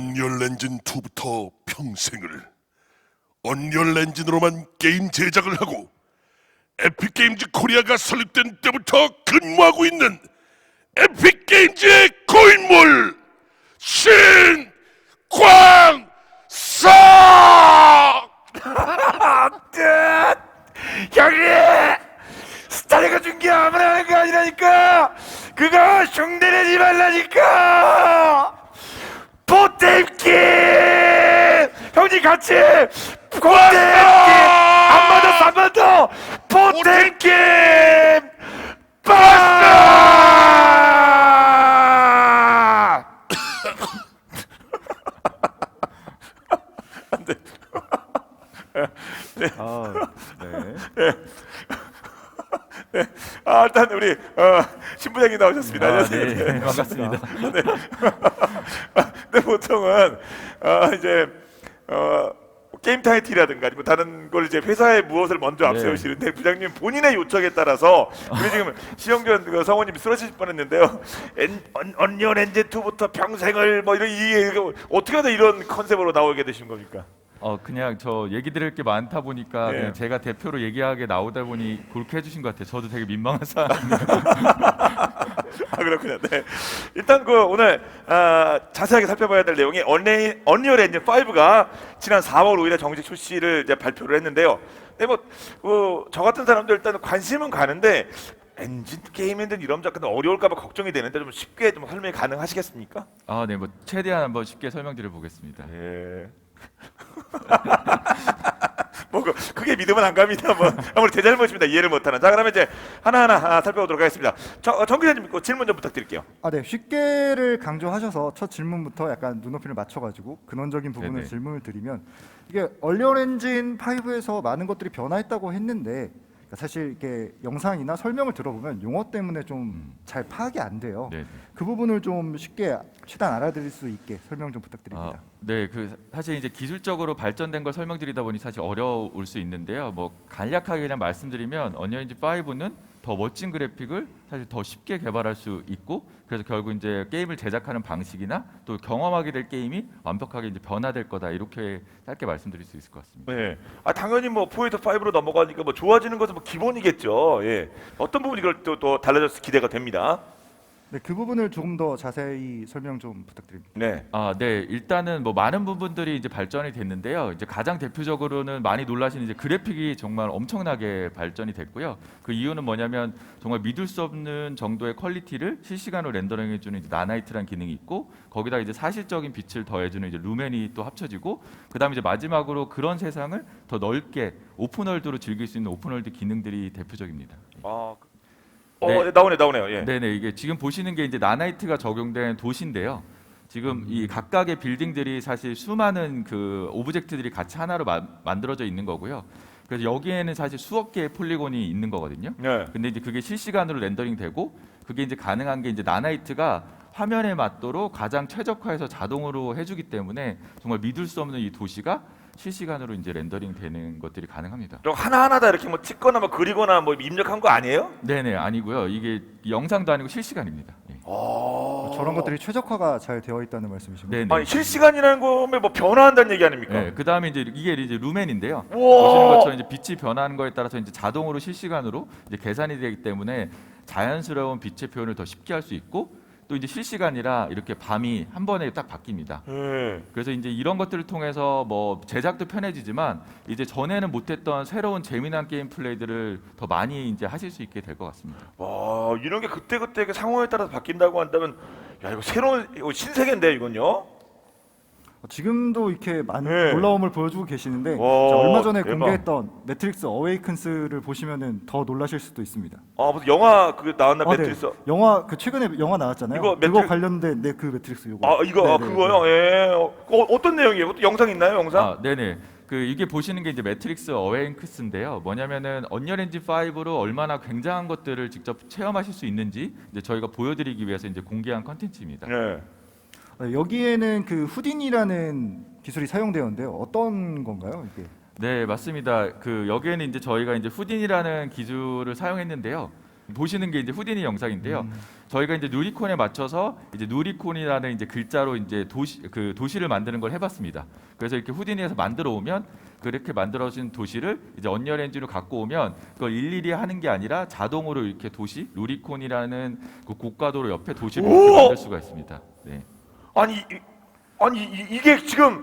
언리얼 엔진 2부터 평생을 언리얼 엔진으로만 게임 제작을 하고 에픽 게임즈 코리아가 설립된 때부터 근무하고 있는 에픽 게임즈의 고인물 신광석 형님! 스타리가 준 게 아무나 하는 거 아니라니까! 그거 흉내내지 말라니까! 보탬기! 형님 같이! 보탬기! 한번 더, 한번 더! 보탬기! 빠싸! 아, 네. 아, 일단 우리 어, 신부장님 나오셨습니다. 아, 안녕하세요. 네, 반갑습니다. 근데 보통은 어, 이제 어, 게임 타이틀이라든가 아니면 다른 걸 이제 회사에 무엇을 먼저 네. 앞세우시는데 부장님 본인의 요청에 따라서 우리 지금 시영견 그 성우님이 쓰러지실 뻔했는데요. 엔, 언, 언리얼 엔진 2부터 평생을 뭐 이런 이 어떻게 하다 이런 컨셉으로 나오게 되신 겁니까? 어 그냥 저 얘기 드릴 게 많다 보니까 네. 그냥 제가 대표로 얘기하게 나오다 보니 그렇게 해주신 것 같아요. 저도 되게 민망한 상황이에요. 아 그렇군요. 네. 일단 그 오늘 아, 자세하게 살펴봐야 될 내용이 언레인, 언리얼 엔진 5가 지난 4월 5일에 정식 출시를 이제 발표를 했는데요. 근데 뭐저 같은 사람들 일단 관심은 가는데 엔진 게임인들 이런 작은 어려울까봐 걱정이 되는데 좀 쉽게 좀 설명이 가능하시겠습니까? 아, 네, 뭐 최대한 한번 쉽게 설명드려 보겠습니다. 예. 뭐 그, 그게 믿으면 안 갑니다. 뭐 아무리 제 잘못입니다. 이해를 못하는. 자 그러면 이제 하나하나 아, 살펴보도록 하겠습니다. 저, 어, 정 기자님 그 질문 좀 부탁드릴게요. 아, 네. 쉽게를 강조하셔서 첫 질문부터 약간 눈높이를 맞춰가지고 근원적인 부분을 네네. 질문을 드리면 이게 얼리얼 엔진 5에서 많은 것들이 변화했다고 했는데 그러니까 사실 이게 영상이나 설명을 들어보면 용어 때문에 좀 잘 파악이 안 돼요. 네. 그 부분을 좀 쉽게 최대한 알아들을 수 있게 설명 좀 아, 부탁드립니다. 네, 그 사실 이제 기술적으로 발전된 걸 설명드리다 보니 사실 어려울 수 있는데요. 뭐 간략하게 그냥 말씀드리면 언리얼 엔진 5는 더 멋진 그래픽을 사실 더 쉽게 개발할 수 있고 그래서 결국 이제 게임을 제작하는 방식이나 또 경험하게 될 게임이 완벽하게 이제 변화될 거다 이렇게 짧게 말씀드릴 수 있을 것 같습니다. 네. 아 당연히 뭐 포에이터 5로 넘어가니까 뭐 좋아지는 것은 뭐 기본이겠죠. 예. 어떤 부분이 그걸 또, 또 달라져서 기대가 됩니다. 네, 그 부분을 조금 더 자세히 설명 좀 부탁드립니다. 네. 아, 네. 일단은 뭐 많은 부분들이 이제 발전이 됐는데요. 이제 가장 대표적으로는 많이 놀라신 이제 그래픽이 정말 엄청나게 발전이 됐고요. 그 이유는 뭐냐면 정말 믿을 수 없는 정도의 퀄리티를 실시간으로 렌더링해 주는 나나이트라는 기능이 있고 거기다 이제 사실적인 빛을 더해 주는 이제 루멘이 또 합쳐지고 그다음에 이제 마지막으로 그런 세상을 더 넓게 오픈월드로 즐길 수 있는 오픈월드 기능들이 대표적입니다. 아, 그- 어 네. 네, 나오네 나오네요. 예. 네네 이게 지금 보시는 게 이제 나나이트가 적용된 도시인데요. 지금 이 각각의 빌딩들이 사실 수많은 그 오브젝트들이 같이 하나로 마- 만들어져 있는 거고요. 그래서 여기에는 사실 수억 개의 폴리곤이 있는 거거든요. 네. 근데 이제 그게 실시간으로 렌더링 되고 그게 이제 가능한 게 이제 나나이트가 화면에 맞도록 가장 최적화해서 자동으로 해주기 때문에 정말 믿을 수 없는 이 도시가 실시간으로 이제 렌더링 되는 것들이 가능합니다. 좀 하나하나 다 이렇게 뭐 찍거나 뭐 그리거나 뭐 입력한 거 아니에요? 네네 아니고요. 이게 영상도 아니고 실시간입니다. 예. 아. 저런 것들이 최적화가 잘 되어 있다는 말씀이신가요? 네네. 아니 실시간이라는 거면 뭐 변화한다는 얘기 아닙니까? 네, 그 다음에 이제 이게 이제 루멘인데요. 우와. 보시는 것처럼 이제 빛이 변하는 거에 따라서 이제 자동으로 실시간으로 이제 계산이 되기 때문에 자연스러운 빛의 표현을 더 쉽게 할 수 있고 또 이제 실시간이라 이렇게 밤이 한 번에 딱 바뀝니다. 네. 그래서 이제 이런 것들을 통해서 뭐 제작도 편해지지만 이제 전에는 못했던 새로운 재미난 게임 플레이들을 더 많이 이제 하실 수 있게 될 것 같습니다. 와 이런 게 그때 그때 그 상황에 따라서 바뀐다고 한다면 야 이거 새로운 이거 신세계인데 이건요. 어, 지금도 이렇게 많은 네. 놀라움을 보여주고 계시는데 와, 자, 얼마 전에 대박. 공개했던 매트릭스 어웨이큰스를 보시면은 더 놀라실 수도 있습니다. 아 무슨 영화 그 나왔나 아, 네. 매트리스. 영화 그 최근에 영화 나왔잖아요. 이거 그거 매트릭- 관련된 네 그 매트릭스 요거. 아 이거 네, 아, 네, 그거요. 예. 어, 어떤 내용이에요? 또 영상 있나요? 영상? 아, 네네. 그 이게 보시는 게 이제 매트릭스 어웨인크스인데요. 뭐냐면은 언리얼 엔진 5로 얼마나 굉장한 것들을 직접 체험하실 수 있는지 이제 저희가 보여드리기 위해서 이제 공개한 컨텐츠입니다. 네. 어, 여기에는 그 후딘이라는 기술이 사용되었는데요. 어떤 건가요, 이게? 네, 맞습니다. 그 여기에는 이제 저희가 이제 후딘이라는 기술을 사용했는데요. 보시는 게 이제 후디니 영상인데요. 저희가 이제 누리콘에 맞춰서 이제 누리콘이라는 이제 글자로 이제 도시 그 도시를 만드는 걸 해봤습니다. 그래서 이렇게 후디니에서 만들어 오면 그렇게 만들어진 도시를 이제 언리얼 엔진으로 갖고 오면 그걸 일일이 하는 게 아니라 자동으로 이렇게 도시 루리콘이라는 그 고가도로 옆에 도시를 만들 수가 있습니다. 네, 아니 이, 아니 이, 이게 지금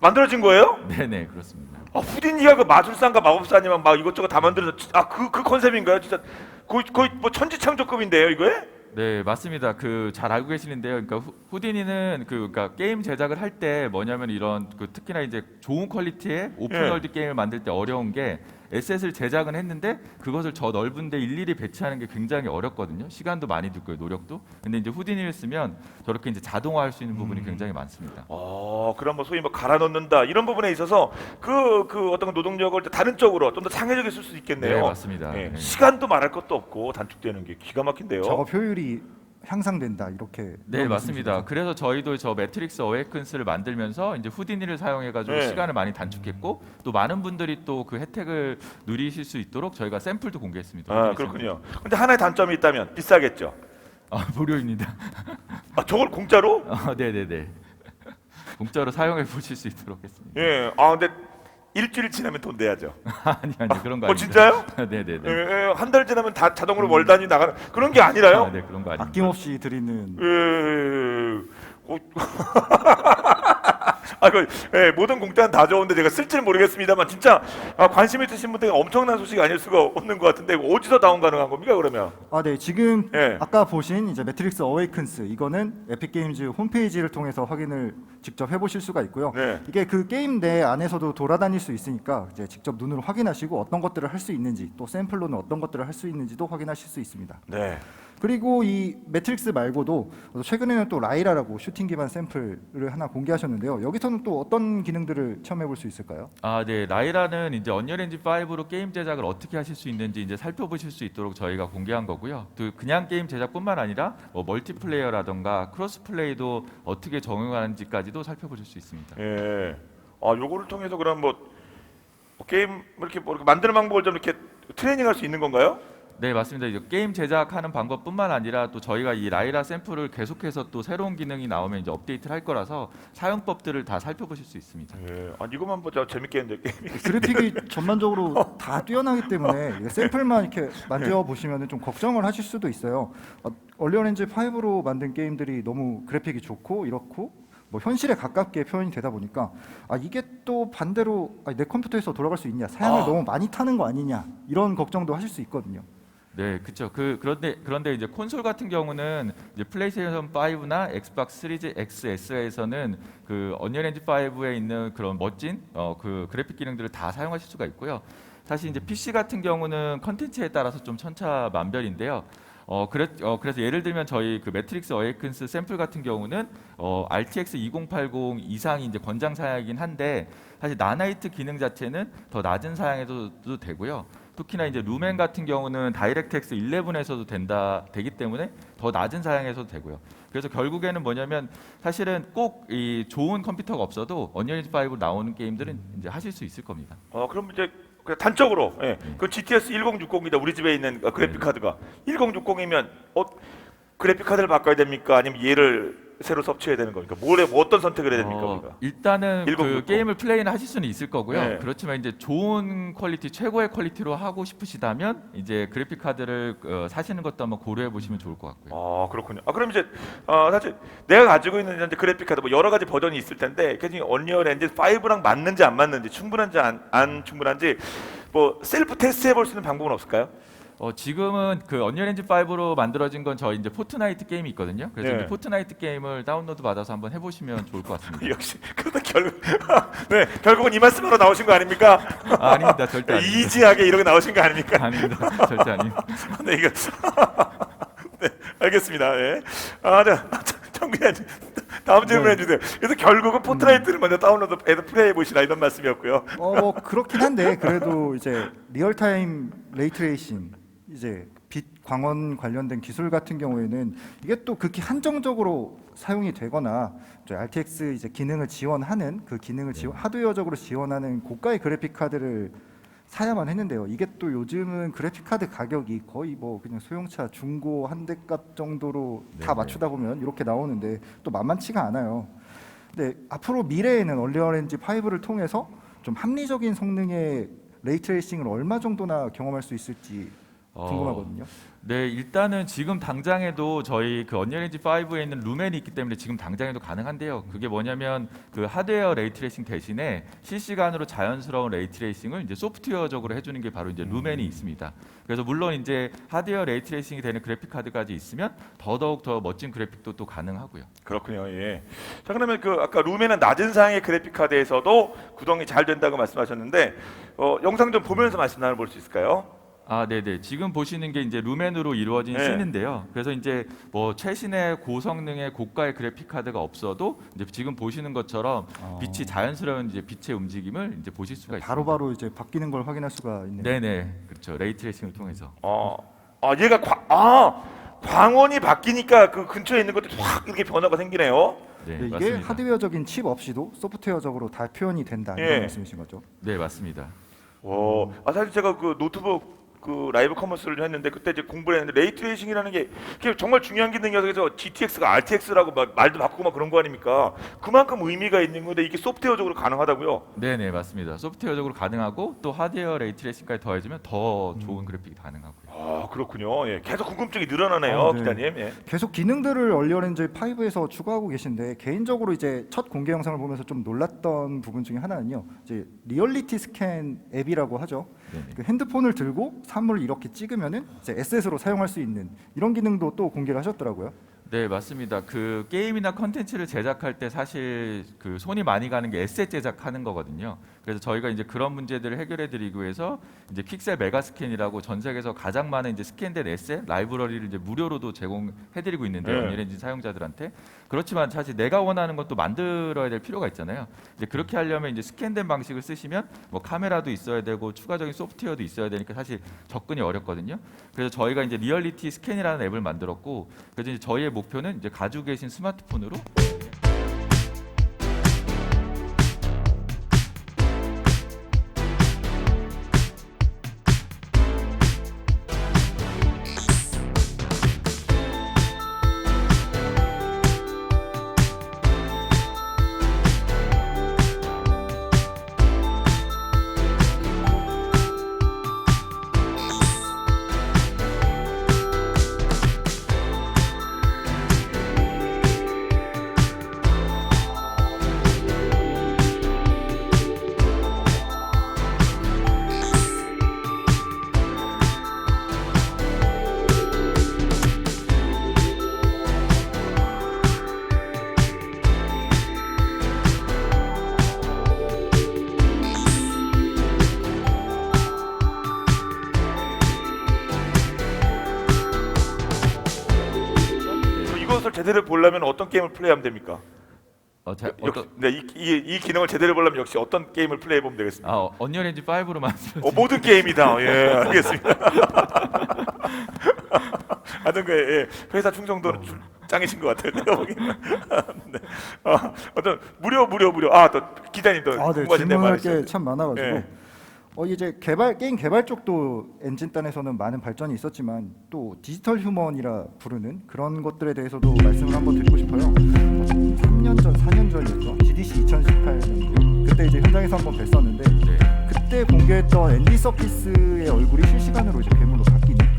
만들어진 거예요? 네, 네 그렇습니다. 아, 후디니가 그 마술사인가 마법사님은 막 이것저것 다 만들어서 아그 그 컨셉인가요? 진짜 거의 거의 뭐 천지창조급인데요, 이거에? 네 맞습니다. 그 잘 알고 계시는데요. 그러니까 후, 후디니는 그 그러니까 게임 제작을 할 때 뭐냐면 이런 그 특히나 이제 좋은 퀄리티의 오픈월드 게임을 만들 때 어려운 게 에셋을 제작은 했는데 그것을 저 넓은데 일일이 배치하는 게 굉장히 어렵거든요. 시간도 많이 들고요, 노력도. 근데 이제 후디니를 쓰면 저렇게 이제 자동화할 수 있는 부분이 굉장히 많습니다. 어, 그런 뭐 소위 뭐 갈아 넣는다 이런 부분에 있어서 그 그 어떤 노동력을 다른 쪽으로 좀 더 창의적이 쓸수 있겠네요. 네, 맞습니다. 예, 네. 시간도 말할 것도 없고 단축되는 게 기가 막힌데요. 작업 효율이 향상된다 이렇게 네 맞습니다. 그래서 저희도 저 매트릭스 어웨이큰스를 만들면서 이제 후디니를 사용해가지고 네. 시간을 많이 단축했고 또 많은 분들이 또 그 혜택을 누리실 수 있도록 저희가 샘플도 공개했습니다. 아, 그렇군요. 근데 하나의 단점이 있다면 비싸겠죠. 아, 무료입니다. 아, 저걸 공짜로? 아, 네네네. 공짜로 사용해 보실 수 있도록 했습니다. 예. 아, 근데 일주일 지나면 돈 내야죠. 아니 아니 그런 거 어, 아닙니다. 진짜요? 네네네. 예, 예, 한달 지나면 다 자동으로 월 단위 나가는 그런 게 아니라요? 아, 네 그런 거 아닙니다. 아낌없이 드리는 예. 어, 아, 그, 예, 모든 공짜는 다 좋은데 제가 쓸지는 모르겠습니다만 진짜 아, 관심 있으신 분들이 엄청난 소식이 아닐 수가 없는 것 같은데 이거 어디서 다운 가능한 겁니까 그러면? 아, 네. 지금 예. 아까 보신 이제 매트릭스 어웨이큰스 이거는 에픽 게임즈 홈페이지를 통해서 확인을 직접 해 보실 수가 있고요. 네. 이게 그 게임 내 안에서도 돌아다닐 수 있으니까 이제 직접 눈으로 확인하시고 어떤 것들을 할 수 있는지 또 샘플로는 어떤 것들을 할 수 있는지도 확인하실 수 있습니다. 네. 그리고 이 매트릭스 말고도 최근에는 또 라이라라고 슈팅 기반 샘플을 하나 공개하셨는데요. 여기서는 또 어떤 기능들을 체험해 볼 수 있을까요? 아, 네. 라이라는 이제 언리얼 엔진 5로 게임 제작을 어떻게 하실 수 있는지 이제 살펴보실 수 있도록 저희가 공개한 거고요. 또 그냥 게임 제작뿐만 아니라 뭐 멀티플레이어라던가 크로스 플레이도 어떻게 적용하는지까지도 살펴보실 수 있습니다. 예. 아, 요거를 통해서 그럼 뭐, 뭐 게임 이렇게 뭐 이렇게 만드는 방법을 좀 이렇게 트레이닝할 수 있는 건가요? 네, 맞습니다. 이제 게임 제작하는 방법뿐만 아니라 또 저희가 이 라이라 샘플을 계속해서 또 새로운 기능이 나오면 이제 업데이트를 할 거라서 사용법들을 다 살펴보실 수 있습니다. 예. 아, 이것만 보자 재밌겠는데 게임이. 그래픽이 전반적으로 다 뛰어나기 때문에 이게 샘플만 이렇게 만져 보시면 좀 걱정을 하실 수도 있어요. 어, 얼리언 엔진 5로 만든 게임들이 너무 그래픽이 좋고 이렇고 뭐 현실에 가깝게 표현이 되다 보니까 아 이게 또 반대로 아, 내 컴퓨터에서 돌아갈 수 있냐 사양을 아. 너무 많이 타는 거 아니냐 이런 걱정도 하실 수 있거든요. 네, 그렇죠. 그 그런데 그런데 이제 콘솔 같은 경우는 이제 플레이스테이션 5나 엑스박스 시리즈 XS에서는 그 언리얼 엔진 5에 있는 그런 멋진 어, 그 그래픽 기능들을 다 사용하실 수가 있고요. 사실 이제 PC 같은 경우는 컨텐츠에 따라서 좀 천차만별인데요. 어, 그래, 어, 그래서 예를 들면 저희 그 매트릭스 어웨이큰스 샘플 같은 경우는 어, RTX 2080 이상이 이제 권장 사양이긴 한데 사실 나나이트 기능 자체는 더 낮은 사양에도 되고요. 특히나 이제 루멘 같은 경우는 다이렉트X 11에서도 된다 되기 때문에 더 낮은 사양에서도 되고요. 그래서 결국에는 뭐냐면 사실은 꼭 이 좋은 컴퓨터가 없어도 언리얼 엔진 5로 나오는 게임들은 이제 하실 수 있을 겁니다. 어, 그럼 이제 그 단적으로 예. 그 GTS 1060이다 우리 집에 있는 어, 그래픽 네. 카드가 1060이면 어, 그래픽 카드를 바꿔야 됩니까? 아니면 얘를 새로 섭취해야 되는 겁니까? 뭐래 뭐 어떤 선택을 해야 됩니까? 어, 우리가? 일단은 그 1060. 게임을 플레이는 하실 수는 있을 거고요. 네. 그렇지만 이제 좋은 퀄리티, 최고의 퀄리티로 하고 싶으시다면 이제 그래픽 카드를 어, 사시는 것도 한번 고려해 보시면 좋을 것 같고요. 아 그렇군요. 아 그럼 이제 어, 사실 내가 가지고 있는 현재 그래픽 카드 뭐 여러 가지 버전이 있을 텐데 그중에 언리얼 엔진 5랑 맞는지 안 맞는지 충분한지 안, 안 충분한지 뭐 셀프 테스트 해볼 수 있는 방법은 없을까요? 어, 지금은 그 언리얼 엔진 5로 만들어진 건 저희 이제 포트나이트 게임이 있거든요. 그래서 네. 이제 포트나이트 게임을 다운로드 받아서 한번 해보시면 좋을 것 같습니다. 역시 그러다 결국 네 결국은 이 말씀으로 나오신 거 아닙니까? 아, 아닙니다, 절대 아닙니다. 이지하게 이렇게 나오신 거 아닙니까? 아닙니다, 절대 아닙니다. 네 이거 네 알겠습니다. 예. 아자 정기현 다음 질문 해 주세요. 그래서 결국은 포트나이트를 먼저 다운로드 해서 플레이해 보시라 이런 말씀이었고요. 어, 뭐 그렇긴 한데 그래도 이제 리얼타임 레이트레이싱 이제 빛 광원 관련된 기술 같은 경우에는 이게 또 극히 한정적으로 사용이 되거나 저 RTX 이제 기능을 지원하는 그 기능을 지원 하드웨어적으로 지원하는 고가의 그래픽 카드를 사야만 했는데요. 이게 또 요즘은 그래픽 카드 가격이 거의 뭐 그냥 소형차 중고 한 대값 정도로 다 네네. 맞추다 보면 이렇게 나오는데 또 만만치가 않아요. 근데 앞으로 미래에는 얼리어 렌지 5를 통해서 좀 합리적인 성능의 레이트레이싱을 얼마 정도나 경험할 수 있을지 어, 궁금하거든요. 네, 일단은 지금 당장에도 저희 그 언리얼 엔진 5에 있는 루멘이 있기 때문에 지금 당장에도 가능한데요. 그게 뭐냐면 그 하드웨어 레이트레이싱 대신에 실시간으로 자연스러운 레이트레이싱을 이제 소프트웨어적으로 해주는 게 바로 이제 루멘이 있습니다. 그래서 물론 이제 하드웨어 레이트레이싱이 되는 그래픽 카드까지 있으면 더더욱 더 멋진 그래픽도 또 가능하고요. 그렇군요. 예. 자 그러면 그 아까 룸에는 낮은 사양의 그래픽 카드에서도 구동이 잘 된다고 말씀하셨는데 어, 영상 좀 보면서 말씀 나눠볼 수 있을까요? 아, 네, 네. 지금 보시는 게 이제 루멘으로 이루어진 네. 씬인데요. 그래서 이제 뭐 최신의 고성능의 고가의 그래픽 카드가 없어도 이제 지금 보시는 것처럼 어. 빛이 자연스러운 이제 빛의 움직임을 이제 보실 수가 있습니다. 바로바로 이제 바뀌는 걸 확인할 수가 있네요. 네, 네. 그렇죠. 레이트레이싱을 통해서. 어, 아 얘가 광, 아 광원이 바뀌니까 그 근처에 있는 것도 확 이렇게 변화가 생기네요. 네, 네, 이게 맞습니다. 하드웨어적인 칩 없이도 소프트웨어적으로 다 표현이 된다 예. 이런 말씀이신 거죠? 네, 맞습니다. 와, 아 사실 제가 그 노트북 그 라이브 커머스를 했는데 그때 이제 공부를 했는데 레이트레이싱이라는 게 정말 중요한 기능이어서 그래서 GTX가 RTX라고 막 말도 바꾸고 막 그런 거 아닙니까? 그만큼 의미가 있는 건데 이게 소프트웨어적으로 가능하다고요? 네, 네, 맞습니다. 소프트웨어적으로 가능하고 또 하드웨어 레이트레이싱까지 더해지면 더 음. 좋은 그래픽이 가능하고요. 아 그렇군요. 예, 계속 궁금증이 늘어나네요, 아, 네. 기자님. 예. 계속 기능들을 얼리어렌즈 5에서 추가하고 계신데 개인적으로 이제 첫 공개 영상을 보면서 좀 놀랐던 부분 중에 하나는요. 이제 리얼리티 스캔 앱이라고 하죠. 그 핸드폰을 들고 사물을 이렇게 찍으면은 이제 SS로 사용할 수 있는 이런 기능도 또 공개를 하셨더라고요. 네 맞습니다. 그 게임이나 컨텐츠를 제작할 때 사실 그 손이 많이 가는 게 에셋 제작하는 거거든요. 그래서 저희가 이제 그런 문제들을 해결해 드리기 위해서 이제 픽셀 메가 스캔이라고 전 세계에서 가장 많은 이제 스캔된 에셋 라이브러리를 이제 무료로도 제공해 드리고 있는데요. 네. 언리얼 엔진 사용자들한테. 그렇지만 사실 내가 원하는 것도 만들어야 될 필요가 있잖아요. 이제 그렇게 하려면 이제 스캔된 방식을 쓰시면 뭐 카메라도 있어야 되고 추가적인 소프트웨어도 있어야 되니까 사실 접근이 어렵거든요. 그래서 저희가 이제 리얼리티 스캔이라는 앱을 만들었고 그래서 이제 저희의 목표는 이제 가지고 계신 스마트폰으로 제대로 보려면 어떤 게임을 플레이하면 됩니까? 어, 자, 역시, 어떤 네, 이, 이, 이 기능을 제대로 보려면 역시 어떤 게임을 플레이해 보면 되겠습니까? 아 언리얼 엔진 5로 만들어 어, 모든 게임이다. 예, 알겠습니다. 하여튼 그 예, 회사 충성도는 줄- 짱이신 것 같아요. 내가 보기에는. 네. 아, 어떤 무료 무료 무료. 아, 또 기자님 또 아, 네. 궁금하신 데 질문할 많으시죠? 게 참 많아가지고 예. 어 이제 개발 게임 개발 쪽도 엔진단에서는 많은 발전이 있었지만 또 디지털 휴먼이라 부르는 그런 것들에 대해서도 말씀을 한번 드리고 싶어요. 3년 전, 4년 전이었죠. GDC 2018년도 그때 이제 현장에서 한번 뵀었는데 네. 그때 공개했던 앤디 서키스의 얼굴이 실시간으로 이제 괴물로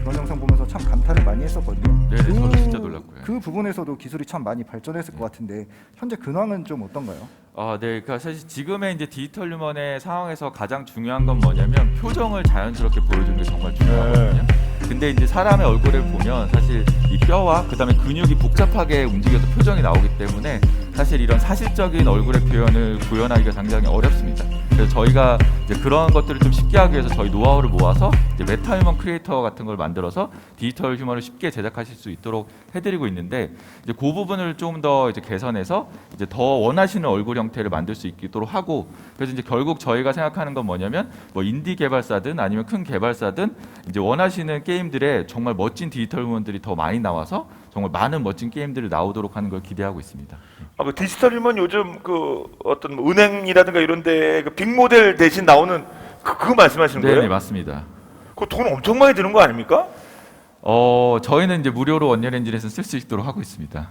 그런 영상 보면서 참 감탄을 많이 했었거든요. 네네, 저도 진짜 놀랐고요. 그 부분에서도 기술이 참 많이 발전했을 것 같은데 현재 근황은 좀 어떤가요? 아, 네. 그러니까 사실 지금의 이제 디지털 휴먼의 상황에서 가장 중요한 건 뭐냐면 표정을 자연스럽게 보여주는 게 정말 중요하거든요. 근데 이제 사람의 얼굴을 보면 사실 이 뼈와 그다음에 근육이 복잡하게 움직여서 표정이 나오기 때문에 사실 이런 사실적인 얼굴의 표현을 구현하기가 굉장히 어렵습니다. 그래서 저희가 이제 그런 것들을 좀 쉽게 하기 위해서 저희 노하우를 모아서 이제 메타 휴먼 크리에이터 같은 걸 만들어서 디지털 휴먼을 쉽게 제작하실 수 있도록 해드리고 있는데 이제 그 부분을 좀 더 이제 개선해서 이제 더 원하시는 얼굴 형태를 만들 수 있도록 하고 그래서 이제 결국 저희가 생각하는 건 뭐냐면 뭐 인디 개발사든 아니면 큰 개발사든 이제 원하시는 게임들에 정말 멋진 디지털 휴먼들이 더 많이 나와서 정말 많은 멋진 게임들이 나오도록 하는 걸 기대하고 있습니다. 아, 그 디지털 휴먼 요즘 그 어떤 뭐 은행이라든가 이런데 그 빅모델 대신 나오는 그, 그거 말씀하시는 네, 네 거예요? 맞습니다. 그돈 엄청 많이 드는 거 아닙니까? 어 저희는 이제 무료로 언리얼 엔진에서 쓸 수 있도록 하고 있습니다.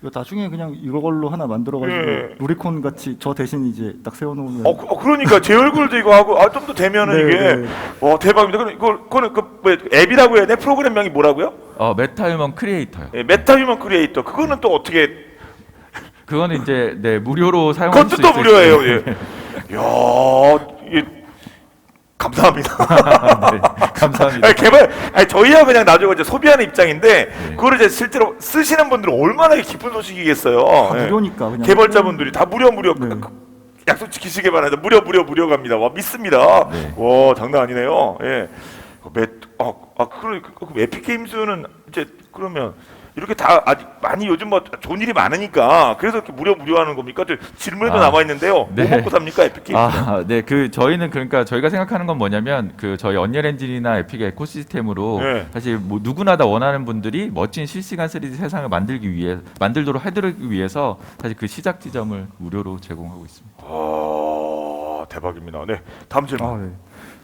이거 나중에 그냥 이걸로 하나 만들어가지고 예. 루리콘 같이 저 대신 이제 딱 세워놓으면 어, 그- 어, 그러니까 제 얼굴도 이거 하고 아 좀 더 되면은 네, 이게 네. 와 대박입니다. 그럼 이거 그거는 그 뭐, 앱이라고 해야 돼? 프로그램명이 뭐라고요? 어 메타 휴먼 크리에이터요. 예, 메타휴먼 크리에이터. 그거는 또 어떻게? 그거는 이제 네 무료로 사용할 수 그것도 또 있을 무료예요. 예. 야, 이 감사합니다. 네, 감사합니다. 아니, 개발, 아니 저희야 그냥 나중에 이제 소비하는 입장인데 그거를 이제 실제로 쓰시는 분들은 얼마나 기쁜 소식이겠어요. 다 예. 무료니까 그냥 개발자분들이 다 무료 무료 네. 그- 약속 지키시길 바랍니다. 무료 무료 무료 갑니다. 와 믿습니다. 네. 와 장난 아니네요. 예. 그 매, 아, 아 그러 그, 그 에픽 게임즈는 이제 그러면 이렇게 다 아직 많이 요즘 뭐 좋은 일이 많으니까 그래서 이렇게 무료 무료하는 겁니까? 저 질문에도 아, 남아 있는데요. 네. 뭐 먹고 삽니까 에픽? 아, 네, 그 저희는 그러니까 저희가 생각하는 건 뭐냐면 그 저희 언리얼 엔진이나 에픽의 에코시스템으로 네. 사실 뭐 누구나 다 원하는 분들이 멋진 실시간 3D 세상을 만들기 위해 만들도록 해드리기 위해서 사실 그 시작 지점을 무료로 제공하고 있습니다. 아 대박입니다. 네 다음 질문. 아, 네.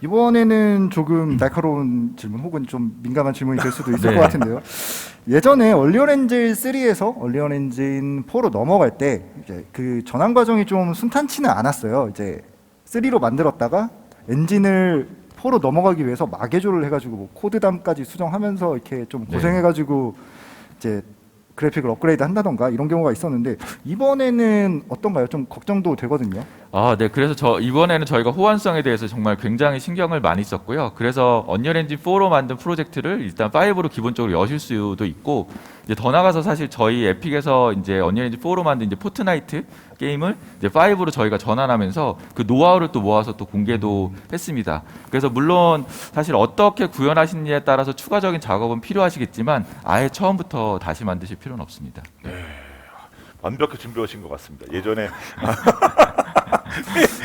이번에는 조금 날카로운 질문 혹은 좀 민감한 질문이 될 수도 있을 네. 것 같은데요. 예전에 엔진 3에서 얼리얼 엔진 4로 넘어갈 때 이제 그 전환 과정이 좀 순탄치는 않았어요. 이제 3로 만들었다가 엔진을 4로 넘어가기 위해서 마개조를 해가지고 뭐 코드담까지 수정하면서 이렇게 좀 네. 고생해가지고 이제 그래픽을 업그레이드 한다던가 이런 경우가 있었는데 이번에는 어떤가요? 좀 걱정도 되거든요. 아, 네. 그래서 저 이번에는 저희가 호환성에 대해서 정말 굉장히 신경을 많이 썼고요. 그래서 언리얼 엔진 4로 만든 프로젝트를 일단 5로 기본적으로 여실 수도 있고 이제 더 나가서 사실 저희 에픽에서 이제 언리얼 엔진 4로 만든 이제 포트나이트 게임을 이제 5로 저희가 전환하면서 그 노하우를 또 모아서 또 공개도 했습니다. 그래서 물론 사실 어떻게 구현하시느냐에 따라서 추가적인 작업은 필요하시겠지만 아예 처음부터 다시 만드실 필요는 없습니다. 완벽히 준비하신 것 같습니다. 예전에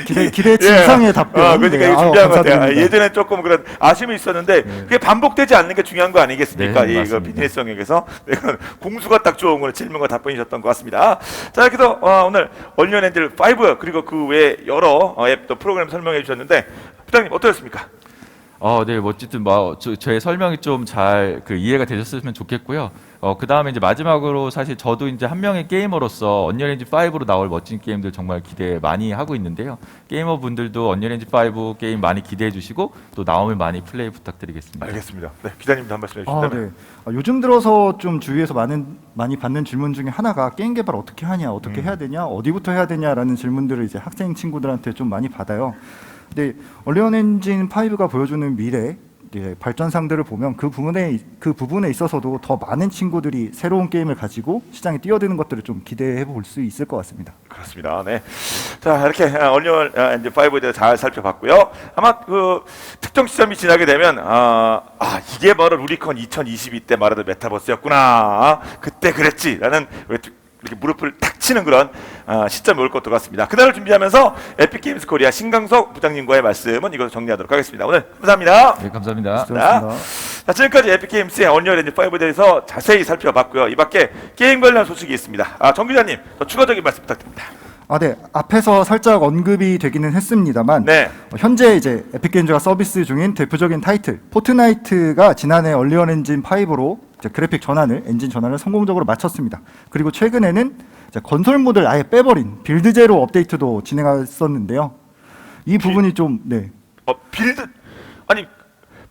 기대 기대치 이상의 답변. 아, 그러니까 네, 이거 아유, 준비한 것 같아요. 아. 예전에 조금 그런 아쉬움이 있었는데 그게 반복되지 않는 게 중요한 거 아니겠습니까? 네, 이 맞습니다. 비즈니스 영역에서 네, 공수가 딱 좋은 거는 질문과 답변이셨던 것 같습니다. 자, 이렇게 해서 어, 오늘 얼리언 엔젤 5 그리고 그 외에 여러 어, 앱또 프로그램 설명해 주셨는데 부장님 어떠셨습니까? 어, 네, 뭐 어쨌든 뭐 저, 제 설명이 좀 잘 그 이해가 되셨으면 좋겠고요. 어, 그 다음에 이제 마지막으로 사실 저도 이제 한 명의 게이머로서 언리얼 엔진 5로 나올 멋진 게임들 정말 기대 많이 하고 있는데요. 게이머 분들도 언리얼 엔진 5 게임 많이 기대해 주시고 또 나오면 많이 플레이 부탁드리겠습니다. 알겠습니다. 네, 기자님도 한 말씀 아, 해주신다면. 네. 아, 요즘 들어서 좀 주위에서 많은 많이 받는 질문 중에 하나가 게임 개발 어떻게 하냐, 어떻게 해야 되냐, 어디부터 해야 되냐라는 질문들을 이제 학생 친구들한테 좀 많이 받아요. 근데 얼리언 엔진 5가 보여주는 미래 이제 발전 상들을 보면 그 부분에 그 부분에 있어서도 더 많은 친구들이 새로운 게임을 가지고 시장에 뛰어드는 것들을 좀 기대해 볼 수 있을 것 같습니다. 그렇습니다. 네. 자 이렇게 얼리언 엔진 5에 대해서 잘 살펴봤고요. 아마 그 특정 시점이 지나게 되면 아, 아 이게 바로 루리콘 2022 때 말하던 메타버스였구나. 아, 그때 그랬지라는 이렇게 무릎을 탁 치는 그런 아, 시점이 올 것도 같습니다. 그날을 준비하면서 에픽게임스 코리아 신강석 부장님과의 말씀은 이것으로 정리하도록 하겠습니다. 오늘 감사합니다. 네, 감사합니다. 자, 지금까지 에픽게임스의 언리얼 엔진 5에 대해서 자세히 살펴봤고요. 이 밖에 게임 관련 소식이 있습니다. 아, 정 기자님, 더 추가적인 말씀 부탁드립니다. 아, 네. 앞에서 살짝 언급이 되기는 했습니다만 네. 어, 현재 이제 에픽게임즈가 서비스 중인 대표적인 타이틀 포트나이트가 지난해 얼리언 엔진 5로 이제 그래픽 전환을 엔진 전환을 성공적으로 마쳤습니다. 그리고 최근에는 건설 모드를 아예 빼버린 빌드 제로 업데이트도 진행했었는데요. 이 부분이 좀 네. 어, 빌드 아니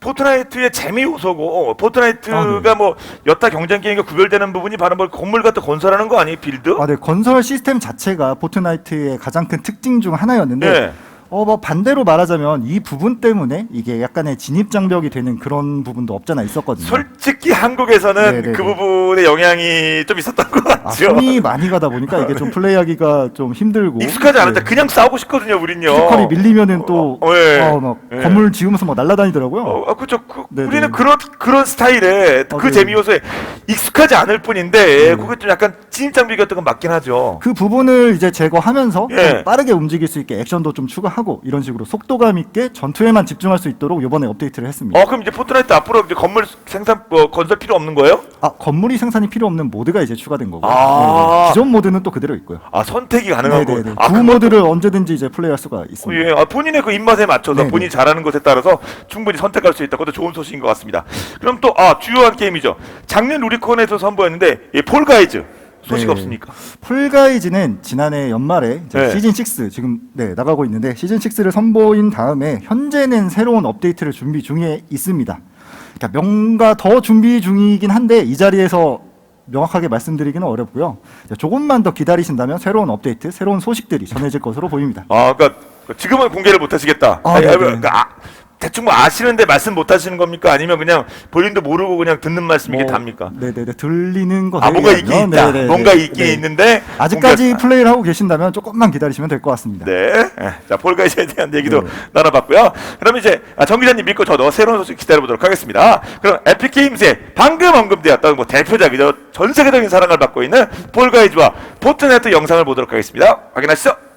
포트나이트의 재미 요소고 어, 포트나이트가 아, 네. 뭐 여타 경쟁 게임과 구별되는 부분이 바로 뭐 건물 같은 건설하는 거 아니에요 빌드? 아, 네. 건설 시스템 자체가 포트나이트의 가장 큰 특징 중 하나였는데 네. 어, 뭐 반대로 말하자면 이 부분 때문에 이게 약간의 진입 장벽이 되는 그런 부분도 없잖아 있었거든요. 솔직히 한국에서는 네, 네, 그 네. 부분의 영향이 좀 있었던 것 아, 같죠. 손이 많이 가다 보니까 이게 좀 플레이하기가 좀 힘들고 익숙하지 않았다. 네. 그냥 싸우고 싶거든요, 우린요. 피지컬이 밀리면은 또 어, 예. 어, 막 예. 건물 지으면서 막 날아다니더라고요. 어, 아, 그죠. 그, 네, 우리는 네. 그런 그런 스타일에 어, 그 네. 재미 요소에 익숙하지 않을 뿐인데 네. 그게 좀 약간 진입 장벽이 같은 건 맞긴 하죠. 그 부분을 이제 제거하면서 예. 좀 빠르게 움직일 수 있게 액션도 좀 추가 하고 이런 식으로 속도감 있게 전투에만 집중할 수 있도록 이번에 업데이트를 했습니다. 어, 그럼 이제 포트나이트 앞으로 이제 건물 생산 뭐 건설 필요 없는 거예요? 아 건물이 생산이 필요 없는 모드가 이제 추가된 거고. 아, 아, 기존 모드는 또 그대로 있고요. 아 선택이 가능한 거. 네네네. 아, 구 모드를 언제든지 이제 플레이할 수가 있습니다. 예, 아, 본인의 그 입맛에 맞춰서 네네. 본인이 잘하는 것에 따라서 충분히 선택할 수 있다. 그것도 좋은 소식인 것 같습니다. 그럼 또 아, 주요한 게임이죠. 작년 우리콘에서 선보였는데 이 폴가이즈 소식 네. 없습니까? 폴가이즈는 지난해 연말에 이제 네. 시즌 6 지금 네, 나가고 있는데 시즌 6를 선보인 다음에 현재는 새로운 업데이트를 준비 중에 있습니다. 그러니까 뭔가 더 준비 중이긴 한데 이 자리에서 명확하게 말씀드리기는 어렵고요. 이제 조금만 더 기다리신다면 새로운 업데이트, 새로운 소식들이 전해질 것으로 보입니다. 아, 그러니까 지금은 공개를 못 하시겠다. 아, 아니, 네네. 그러니까 아, 대충 뭐 아시는데 말씀 못 하시는 겁니까? 아니면 그냥 본인도 모르고 그냥 듣는 말씀 이 게 뭐, 답니까? 네네네 들리는 거. 아, 뭔가 있긴 있다. 뭔가 있긴 있는데 아직까지 공개할- 플레이를 하고 계신다면 조금만 기다리시면 될 것 같습니다. 네. 예, 자, 폴가이즈에 대한 얘기도 네. 나눠봤고요. 그럼 이제 아, 정 기자님 믿고 저도 새로운 소식 기다려보도록 하겠습니다. 그럼 에픽 게임즈의 방금 언급되었던 뭐 대표작이죠. 전 세계적인 사랑을 받고 있는 폴가이즈와 포트나이트 영상을 보도록 하겠습니다. 확인하시죠.